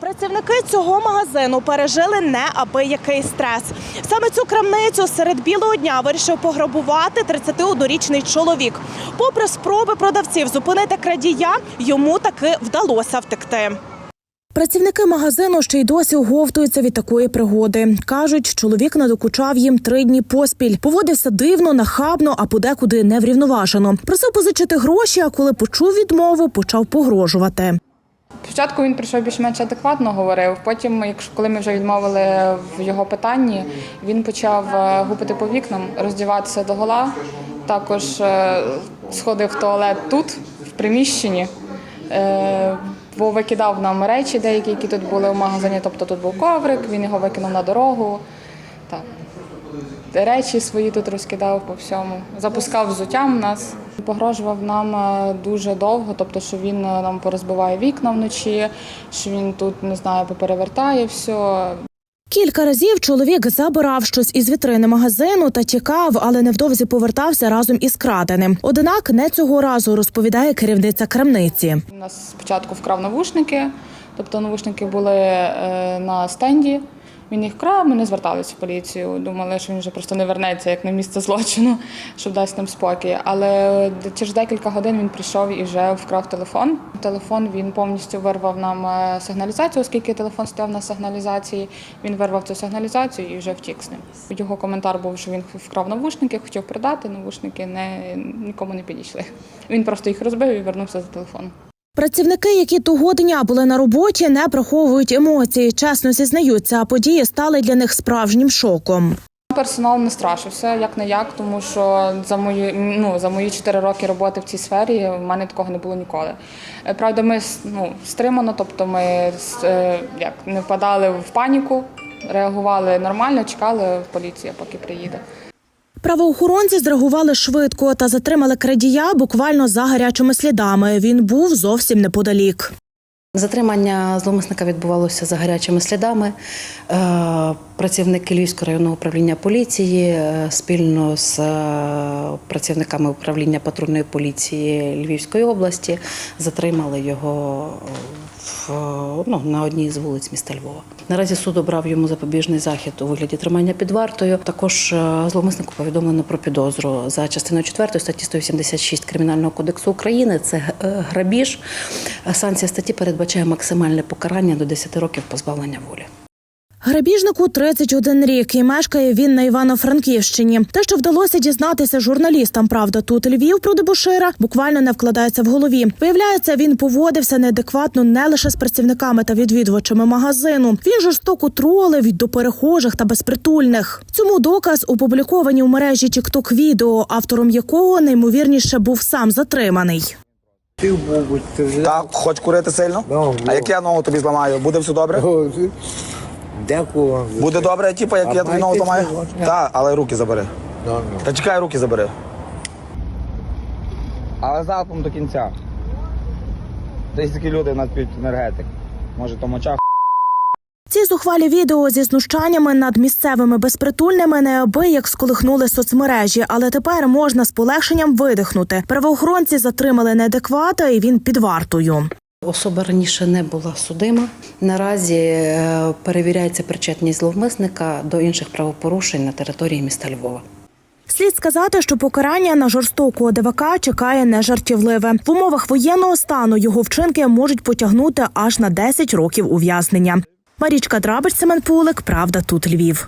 Працівники цього магазину пережили неабиякий стрес. Саме цю крамницю серед білого дня вирішив пограбувати 31-річний чоловік. Попри спроби продавців зупинити крадія, йому таки вдалося втекти. Працівники магазину ще й досі оговтуються від такої пригоди. Кажуть, чоловік надокучав їм три дні поспіль. Поводився дивно, нахабно, а подекуди неврівноважено. Просив позичити гроші, а коли почув відмову, почав погрожувати. Спочатку він прийшов більш-менш адекватно говорив. Потім, якщо коли ми вже відмовили в його питанні, він почав е, гупати по вікнам, роздіватися до гола. Також е, сходив в туалет тут, в приміщенні. Е, Бо викидав нам речі деякі, які тут були в магазині. Тобто тут був коврик, він його викинув на дорогу. Так. Речі свої тут розкидав по всьому. Запускав взуттям нас. Погрожував нам е, дуже довго, тобто, що він е, нам порозбиває вікна вночі, що він тут не знаю, поперевертає все. Кілька разів чоловік забирав щось із вітрини магазину та тікав, але невдовзі повертався разом із краденим. Однак не цього разу розповідає керівниця крамниці. Він нас спочатку вкрав навушники, тобто навушники були е, на стенді. Він їх вкрав, ми не зверталися в поліцію. Думали, що він вже просто не вернеться як на місце злочину, щоб дасть нам спокій. Але через декілька годин він прийшов і вже вкрав телефон. Телефон він повністю вирвав нам е, сигналізацію, оскільки телефон стояв на сигналізації. Він вирвав цю сигналізацію і вже втік з ним. Його коментар був, що він вкрав навушники, хотів продати. Навушники не нікому не підійшли. Він просто їх розбив і вернувся за телефоном. Працівники, які того дня були на роботі, не приховують емоцій. Чесно зізнаються, події стали для них справжнім шоком. Персонал не страшився, як не як, тому що за мої ну за мої 4 роки роботи в цій сфері в мене такого не було ніколи. Е, Правда, ми ну, стримано, тобто ми е, як не впадали в паніку, реагували нормально, чекали поліція, поки приїде. Правоохоронці зреагували швидко та затримали крадія буквально за гарячими слідами. Він був зовсім неподалік. Затримання зловмисника відбувалося за гарячими слідами. Е, Працівники Львівського районного управління поліції е, спільно з е, працівниками управління патрульної поліції Львівської області затримали його в, ну, на одній з вулиць міста Львова. Наразі суд обрав йому запобіжний захід у вигляді тримання під вартою. Також е, зловмиснику повідомлено про підозру за частиною 4 статті 186 Кримінального кодексу України. Це е, грабіж. Е, Санкція статті передбачає максимальне покарання до 10 років позбавлення волі. Грабіжнику 31 рік і мешкає він на Івано-Франківщині. Те, що вдалося дізнатися журналістам, правда, тут Львів про дебошира буквально не вкладається в голові. Виявляється, він поводився неадекватно не лише з працівниками та відвідувачами магазину. Він жорстоко тролив до перехожих та безпритульних. Цьому доказ опубліковані у мережі TikTok відео, автором якого неймовірніше був сам затриманий. Ти був, ти вже Так, хоч курити сильно? Ну, а як я ногу тобі зламаю? Буде все добре? Дякую вам. Буде добре, типу, як А я тобі маєте зламаю? злочин? Так, але руки забери. Та чекай, руки забери. Але залпом до кінця. Десь такі люди нас п'ють енергетик. Може, то моча Ці зухвалі відео зі знущаннями над місцевими безпритульними неабияк сколихнули соцмережі, але тепер можна з полегшенням видихнути. Правоохоронці затримали неадеквата, і він під вартою. Особа раніше не була судима. Наразі е, перевіряється причетність зловмисника до інших правопорушень на території міста Львова. Слід сказати, що покарання на жорстокого дивака чекає нежартівливе. В умовах воєнного стану його вчинки можуть потягнути аж на 10 років ув'язнення. Марічка Драбич, Семен Пулик, Правда, тут Львів.